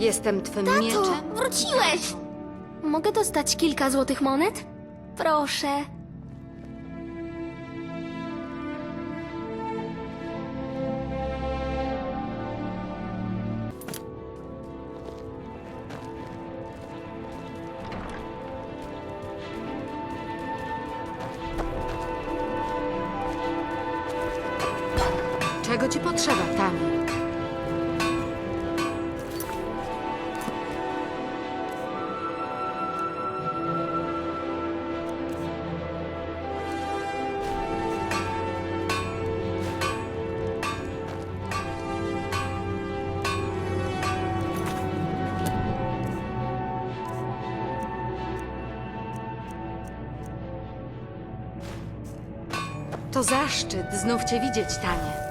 Jestem twym mieczem. wróciłeś! Mogę dostać kilka złotych monet? Proszę. To zaszczyt znów cię widzieć, Tanie.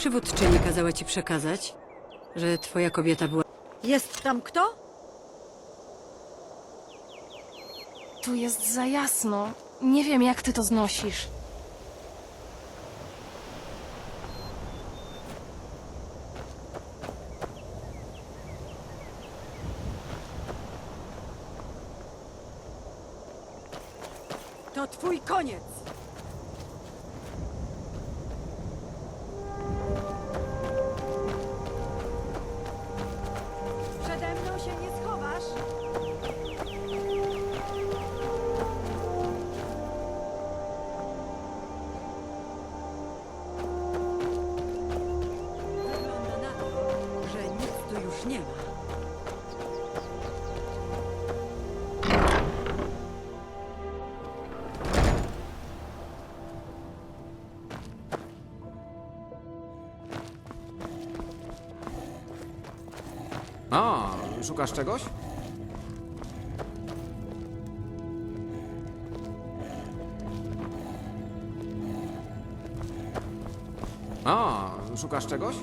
Przywódczyni kazała ci przekazać, że twoja kobieta była... Jest tam kto? Tu jest za jasno. Nie wiem, jak ty to znosisz. To twój koniec. Szukasz czegoś? A, szukasz czegoś?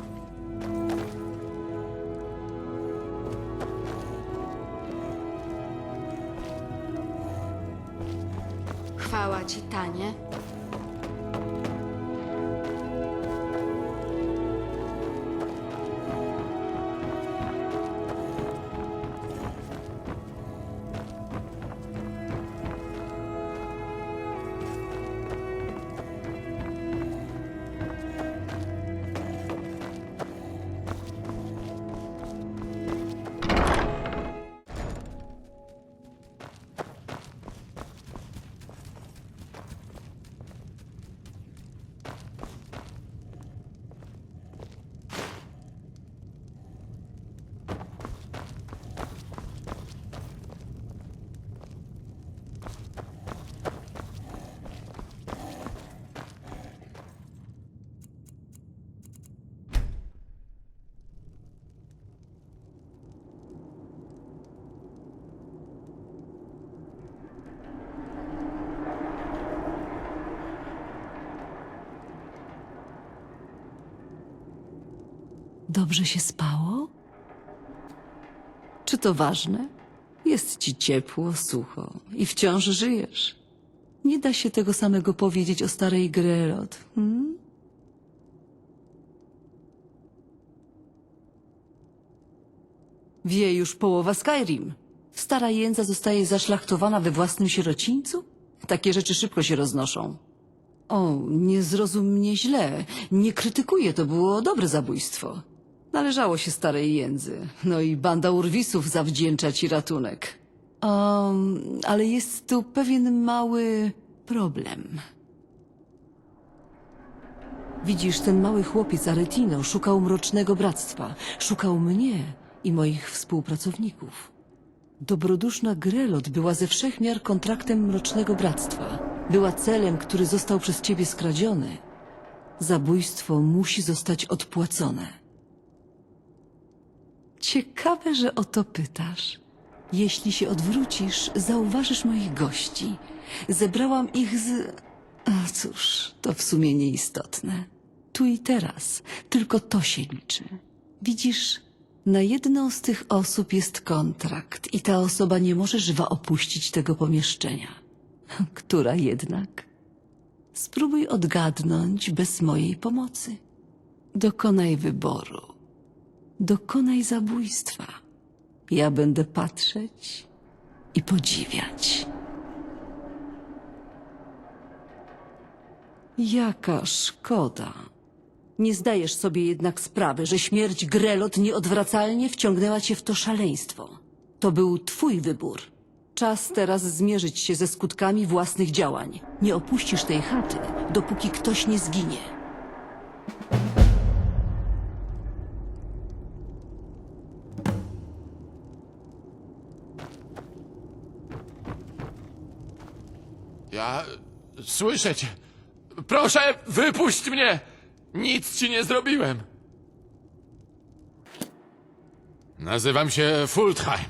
Chwała ci, Tanie. Dobrze się spało? Czy to ważne? Jest ci ciepło, sucho i wciąż żyjesz. Nie da się tego samego powiedzieć o starej Grelot. Hmm? Wie już połowa Skyrim. Stara jędza zostaje zaszlachtowana we własnym sierocińcu? Takie rzeczy szybko się roznoszą. O, nie zrozum mnie źle. Nie krytykuję, to było dobre zabójstwo. Należało się starej jędzy. No i banda urwisów zawdzięcza ci ratunek. Um, ale jest tu pewien mały problem. Widzisz, ten mały chłopiec Aretino szukał mrocznego bractwa. Szukał mnie i moich współpracowników. Dobroduszna Grelot była ze wszech miar kontraktem mrocznego bractwa. Była celem, który został przez ciebie skradziony. Zabójstwo musi zostać odpłacone. Ciekawe, że o to pytasz. Jeśli się odwrócisz, zauważysz moich gości. Zebrałam ich z. A cóż, to w sumie nieistotne. Tu i teraz, tylko to się liczy. Widzisz, na jedną z tych osób jest kontrakt i ta osoba nie może żywa opuścić tego pomieszczenia. Która jednak? Spróbuj odgadnąć bez mojej pomocy. Dokonaj wyboru. Dokonaj zabójstwa. Ja będę patrzeć i podziwiać. Jaka szkoda. Nie zdajesz sobie jednak sprawy, że śmierć Grelot nieodwracalnie wciągnęła cię w to szaleństwo. To był twój wybór. Czas teraz zmierzyć się ze skutkami własnych działań. Nie opuścisz tej chaty, dopóki ktoś nie zginie. Ja słyszę cię. Proszę, wypuść mnie! Nic ci nie zrobiłem. Nazywam się Fultheim.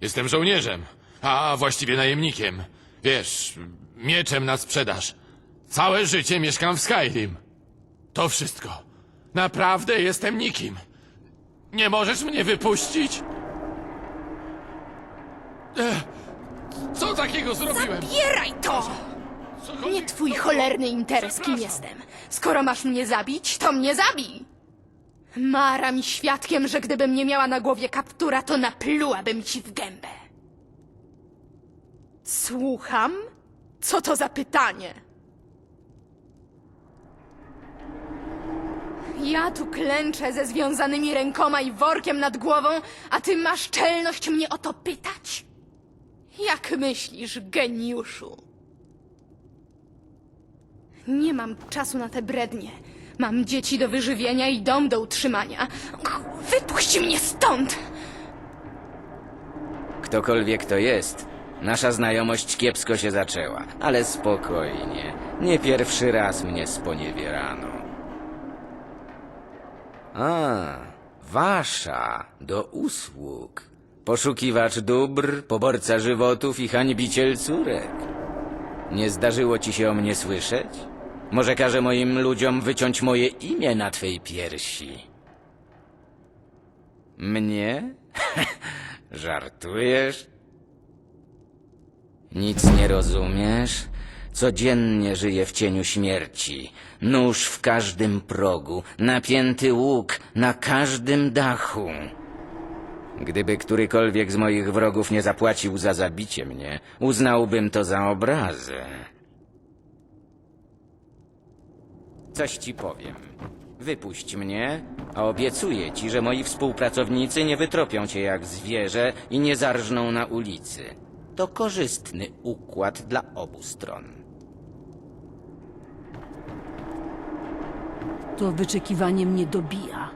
Jestem żołnierzem, a właściwie najemnikiem. Wiesz, mieczem na sprzedaż. Całe życie mieszkam w Skyrim. To wszystko. Naprawdę jestem nikim. Nie możesz mnie wypuścić? Ech, co takiego zrobiłem? Bieraj to! Cokolwiek- Nie twój cholerny interes, kim jestem. Skoro masz mnie zabić, to mnie zabij! Mara mi świadkiem, że gdybym nie miała na głowie kaptura, to naplułabym ci w gębę. Słucham? Co to za pytanie? Ja tu klęczę ze związanymi rękoma i workiem nad głową, a ty masz czelność mnie o to pytać? Jak myślisz, geniuszu? Nie mam czasu na te brednie. Mam dzieci do wyżywienia i dom do utrzymania. Wypuść mnie stąd! Ktokolwiek to jest, nasza znajomość kiepsko się zaczęła, ale spokojnie. Nie pierwszy raz mnie sponiewierano. A, wasza, do usług. Poszukiwacz dóbr, poborca żywotów i hańbiciel córek. Nie zdarzyło ci się o mnie słyszeć? Może każę moim ludziom wyciąć moje imię na twej piersi? Mnie? Żartujesz? Nic nie rozumiesz? Codziennie żyję w cieniu śmierci. Nóż w każdym progu, napięty łuk na każdym dachu. Gdyby którykolwiek z moich wrogów nie zapłacił za zabicie mnie, uznałbym to za obrazę. Coś ci powiem. Wypuść mnie, a obiecuję ci, że moi współpracownicy nie wytropią cię jak zwierzę i nie zarżną na ulicy. To korzystny układ dla obu stron. To wyczekiwanie mnie dobija.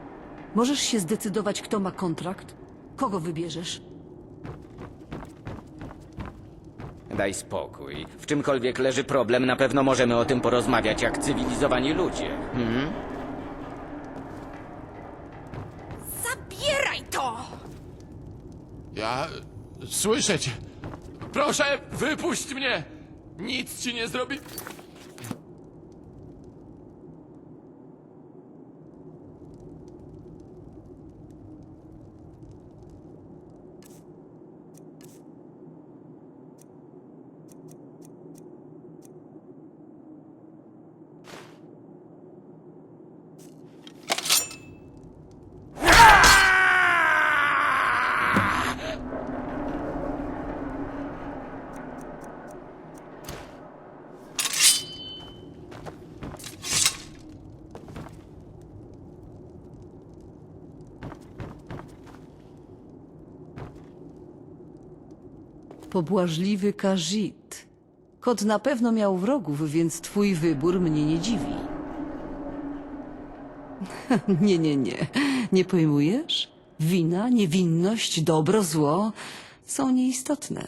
Możesz się zdecydować, kto ma kontrakt? Kogo wybierzesz? Daj spokój. W czymkolwiek leży problem, na pewno możemy o tym porozmawiać jak cywilizowani ludzie. Hmm? Zabieraj to! Ja słyszę cię. Proszę, wypuść mnie! Nic ci nie zrobi. Pobłażliwy Kajit. Kot na pewno miał wrogów, więc twój wybór mnie nie dziwi. nie, nie, nie. Nie pojmujesz? Wina, niewinność, dobro, zło są nieistotne.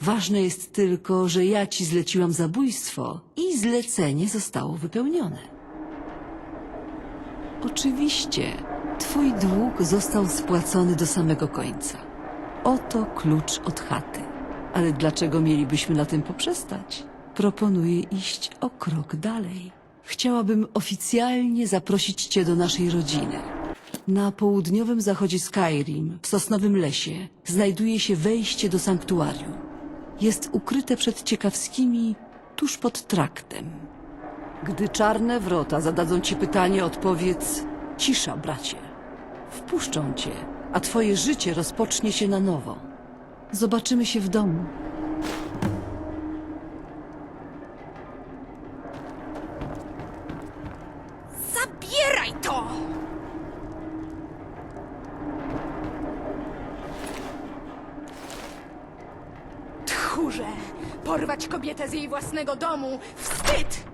Ważne jest tylko, że ja ci zleciłam zabójstwo i zlecenie zostało wypełnione. Oczywiście, Twój dług został spłacony do samego końca. Oto klucz od chaty. Ale dlaczego mielibyśmy na tym poprzestać? Proponuję iść o krok dalej. Chciałabym oficjalnie zaprosić Cię do naszej rodziny. Na południowym zachodzie Skyrim, w Sosnowym Lesie, znajduje się wejście do sanktuarium. Jest ukryte przed ciekawskimi tuż pod traktem. Gdy czarne wrota zadadzą ci pytanie, odpowiedz cisza, bracie. Wpuszczą cię, a twoje życie rozpocznie się na nowo. Zobaczymy się w domu. Zabieraj to! Tchórze! Porwać kobietę z jej własnego domu! Wstyd!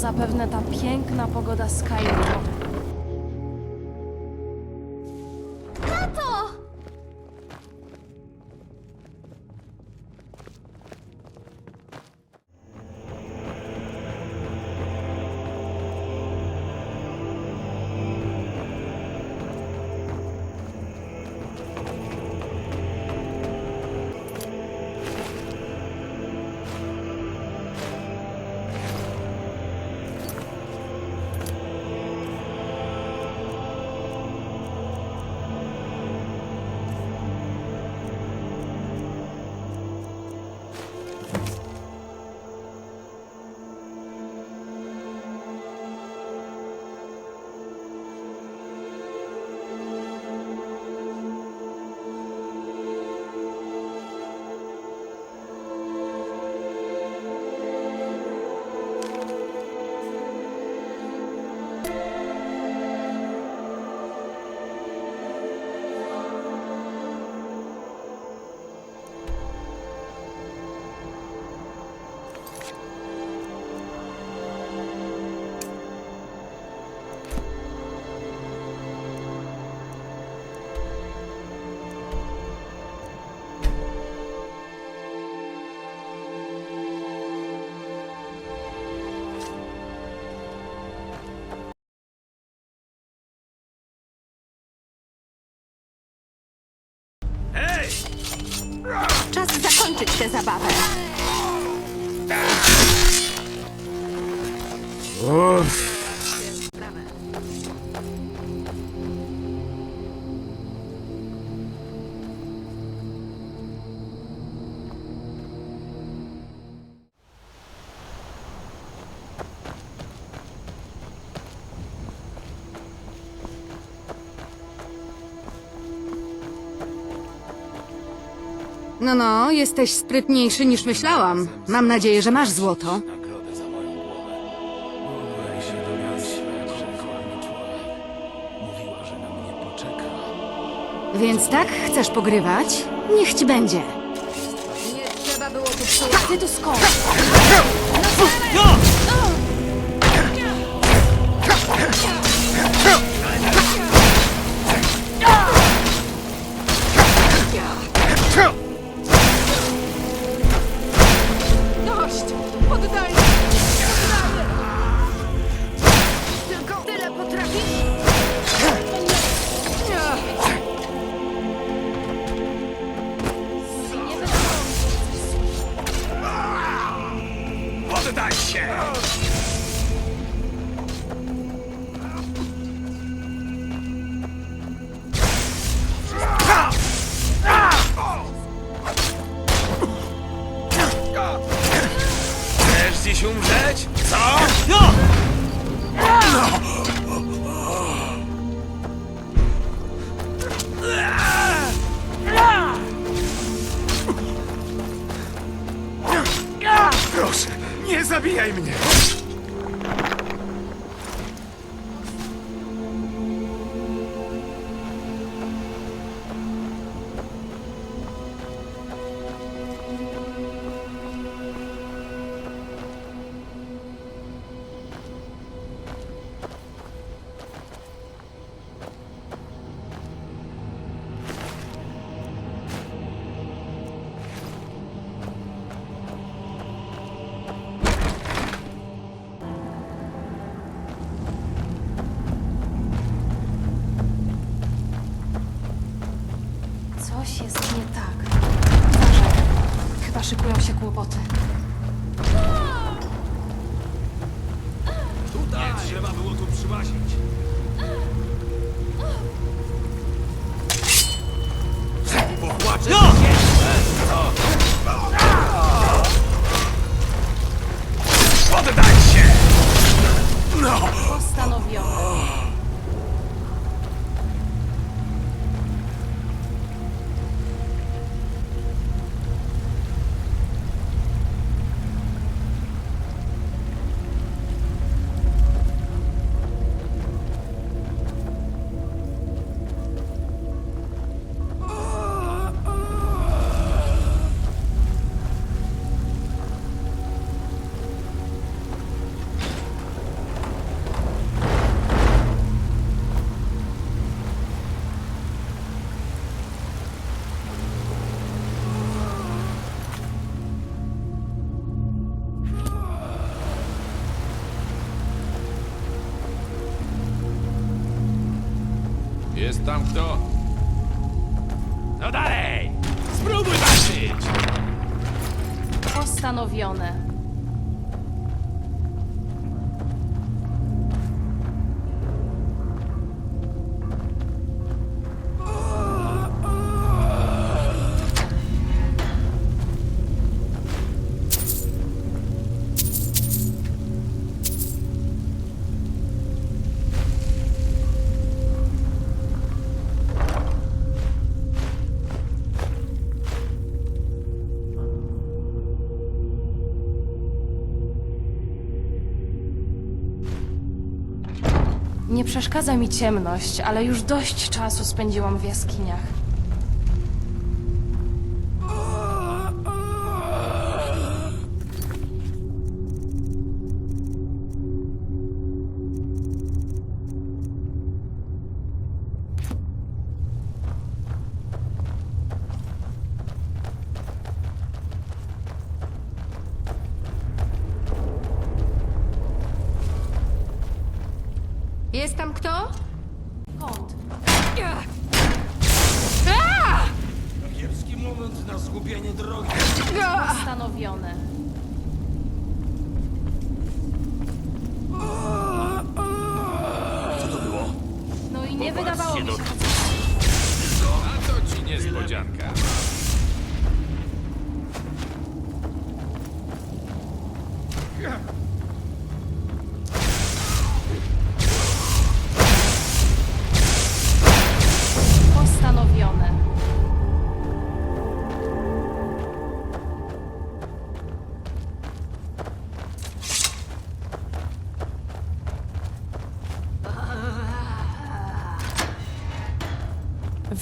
Zapewne ta piękna pogoda Skyrim. Zakończyć tę zabawę. No, no, jesteś sprytniejszy niż myślałam. Mam nadzieję, że masz złoto. Więc tak chcesz pogrywać? Niech ci będzie. Nie trzeba było tu psuć. Ty tu skąd? Dość! Tam kto? No dalej! Spróbuj walczyć! Postanowione. Nie przeszkadza mi ciemność, ale już dość czasu spędziłam w jaskiniach. Jest tam kto?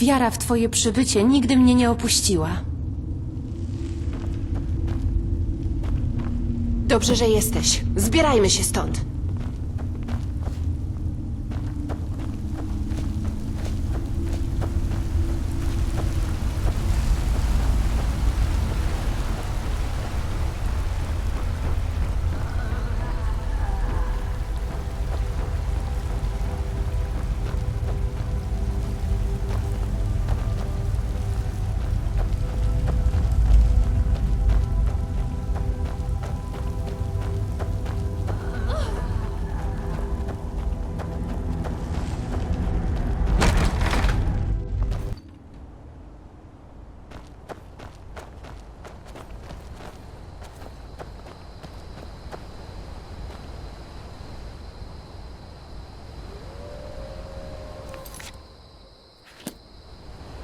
Wiara w twoje przybycie nigdy mnie nie opuściła. Dobrze, że jesteś. Zbierajmy się stąd.